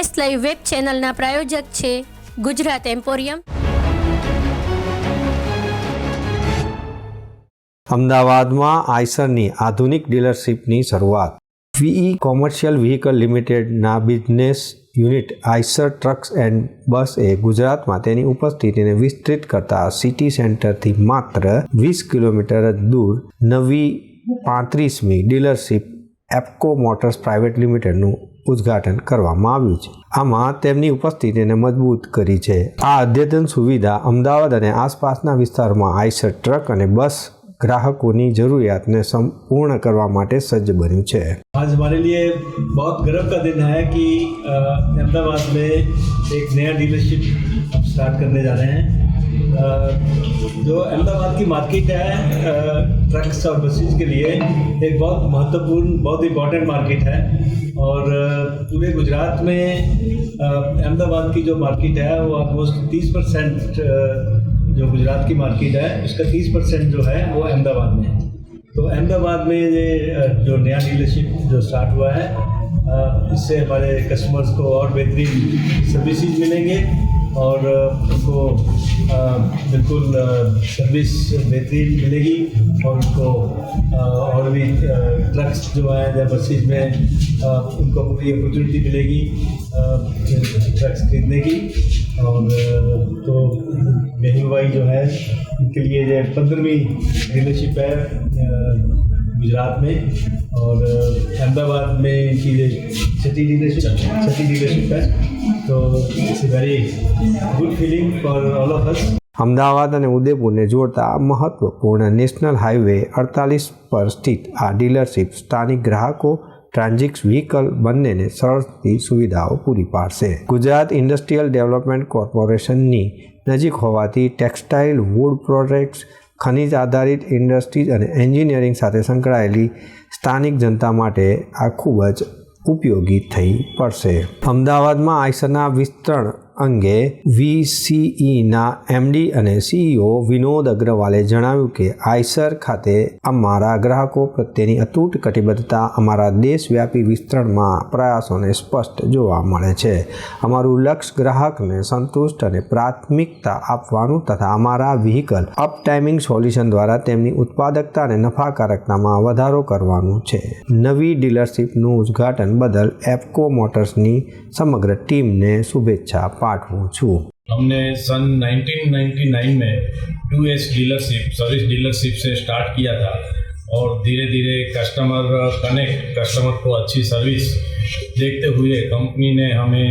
S live web ચેનલના પ્રાયોજક છે Gujarat emporium. અમદાવાદમાં આઈસરની આધુનિક ડીલરશીપની શરૂઆત. વીઈ કોમર્શિયલ વ્હીકલ લિમિટેડના business unit Eicher trucks and bus એ ગુજરાતમાં તેની ઉપસ્થિતિને વિસ્તૃત કરતા સિટી સેન્ટરથી માત્ર વીસ કિલોમીટર જ દૂર નવી પાંત્રીસમી ડીલરશીપ એપકો મોટર્સ પ્રાઇવેટ લિમિટેડનું ઉદ્ઘાટન કરવામાં આવ્યું છે આમાં તેમની ઉપસ્થિતિને મજબૂત કરી છે આ અદ્યતન સુવિધા અમદાવાદ અને આસપાસના વિસ્તારમાં આઈસર ટ્રક અને બસ ગ્રાહકોની જરૂરિયાતને સંપૂર્ણ કરવા માટે સજ્જ બન્યું છે आज हमारे लिए बहुत गर्व का दिन है कि अ, अहमदाबाद में एक नया डीलरशिप हम स्टार्ट करने जा रहे हैं अ, जो अहमदाबाद की मार्केट है ट्रक्स और बसेज के लिए, एक बहुत महत्वपूर्ण, बहुत इम्पोर्टेंट मार्केट है। और पूरे गुजरात में अहमदाबाद की जो मार्केट है, वो ऑलमोस्ट तीस परसेंट जो गुजरात की मार्केट है, उसका तीस परसेंट जो है, वो अहमदाबाद में है। तो अहमदाबाद में ये जो नया डीलरशिप जो स्टार्ट हुआ है इससे हमारे कस्टमर्स को और बेहतरीन सर्विसेज़ मिलेंगे। और उनको बिल्कुल सर्विस बेहतरीन मिलेगी और उनको और भी ट्रक्स जो हैं या बसेज में उनको पूरी अपॉर्चुनिटी मिलेगी ट्रक्स खरीदने की। और तो मेहुल भाई जो है, उनके लिए पंद्रहवीं डीलरशिप है गुजरात में और अ, अहमदाबाद में इनकी ये छठी डीलरशिप छठी डीलरशिप है तो it's very good feeling for all of us Ahmedabad અને ઉદયપુરને જોડતા આ મહત્વપૂર્ણ નેશનલ હાઈવે અડતાલીસ પર સ્થિત આ ડીલરશીપ સ્થાનિક ગ્રાહકો ટ્રાન્ઝિક્સ વ્હીકલ બંનેને સરળથી સુવિધાઓ પૂરી પાડશે ગુજરાત ઇન્ડસ્ટ્રીયલ ડેવલપમેન્ટ કોર્પોરેશનની નજીક હોવાથી ટેક્સટાઇલ વુડ પ્રોડક્ટ્સ ખનિજ આધારિત ઇન્ડસ્ટ્રીઝ અને એન્જિનિયરિંગ સાથે સંકળાયેલી સ્થાનિક જનતા માટે આ ખૂબ જ ઉપયોગી થઈ પડશે. અમદાવાદમાં આઈસરના વિસ્તરણ અંગે વીસીઈના એમડી અને સીઈઓ વિનોદ અગ્રવાલે જણાવ્યું કે આઈસર ખાતે અમારા ગ્રાહકો પ્રત્યેની અતૂટ કટિબદ્ધતા અમારા દેશવ્યાપી વિસ્તરણમાં પ્રયાસોને સ્પષ્ટ જોવા મળે છે. અમારું લક્ષ્ય ગ્રાહકને સંતુષ્ટ અને પ્રાથમિકતા આપવાનું તથા અમારા વ્હીકલ અપ ટાઈમિંગ સોલ્યુશન દ્વારા તેમની ઉત્પાદકતા અને નફાકારકતામાં વધારો કરવાનું છે. નવી ડીલરશીપનું ઉદ્ઘાટન બદલ એપકો મોટર્સની સમગ્ર ટીમને શુભેચ્છા પાઠવું છું हमने सन 1999 में two S dealership service dealership से स्टार्ट किया था और धीरे धीरे कस्टमर कनेक्ट कस्टमर को अच्छी सर्विस देखते हुए कंपनी ने हमें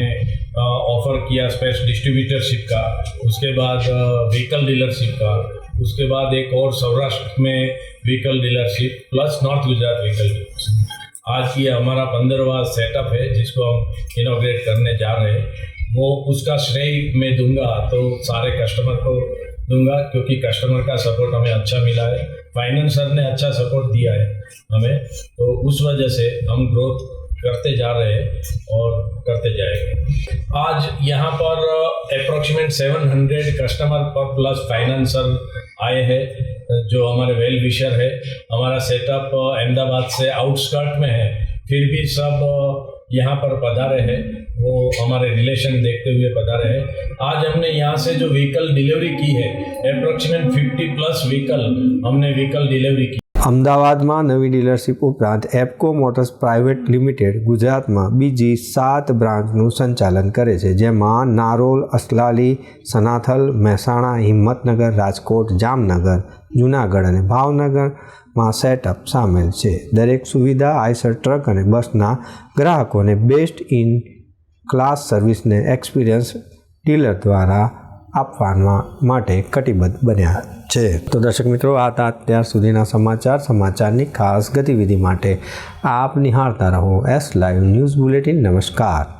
ऑफर किया स्पेस डिस्ट्रीब्यूटरशिप का उसके बाद व्हीकल डीलरशिप का उसके बाद एक और सौराष्ट्र में vehicle dealership plus north Gujarat vehicle dealership आज ये हमारा पंद्रहवा सेटअप है जिसको हम इनोग्रेट करने जा रहे हैं वो उसका श्रेय मैं दूँगा तो सारे कस्टमर को दूँगा, क्योंकि कस्टमर का सपोर्ट हमें अच्छा मिला है। फाइनेंसर ने अच्छा सपोर्ट दिया है हमें तो उस वजह से हम ग्रोथ करते जा रहे हैं और करते जाएँगे। आज यहाँ पर अप्रोक्सीमेट 700 कस्टमर पर प्लस फाइनेंसर आए हैं, जो हमारे वेल विशर है। हमारा सेटअप अहमदाबाद से आउटस्कर्ट में है। फिर भी सब यहाँ पर पधारे हैं, वो हमारे रिलेशन देखते हुए पधारे हैं। आज हमने यहाँ से जो व्हीकल डिलीवरी की है अप्रोक्सीमेट 50 प्लस व्हीकल हमने व्हीकल डिलीवरी की। અમદાવાદમાં નવી ડીલરશીપ ઉપરાંત એપકો મોટર્સ પ્રાઇવેટ લિમિટેડ ગુજરાતમાં બીજી સાત બ્રાન્ચનું સંચાલન કરે છે, જેમાં નારોલ, અસલાલી, સનાથલ, મહેસાણા, હિંમતનગર, રાજકોટ, જામનગર, જૂનાગઢ અને ભાવનગરમાં સેટઅપ સામેલ છે. દરેક સુવિધા આઈસર ટ્રક અને બસના ગ્રાહકોને બેસ્ટ ઇન ક્લાસ સર્વિસને એક્સપિરિયન્સ ડીલર દ્વારા આપવા માટે કટિબદ્ધ બન્યા છે. તો દર્શક મિત્રો, આ હતા અત્યાર સુધીના સમાચાર. સમાચારની ખાસ ગતિવિધિ માટે આપ નિહાળતા રહો. એસ લાઈવ ન્યૂઝ બુલેટિન નમસ્કાર.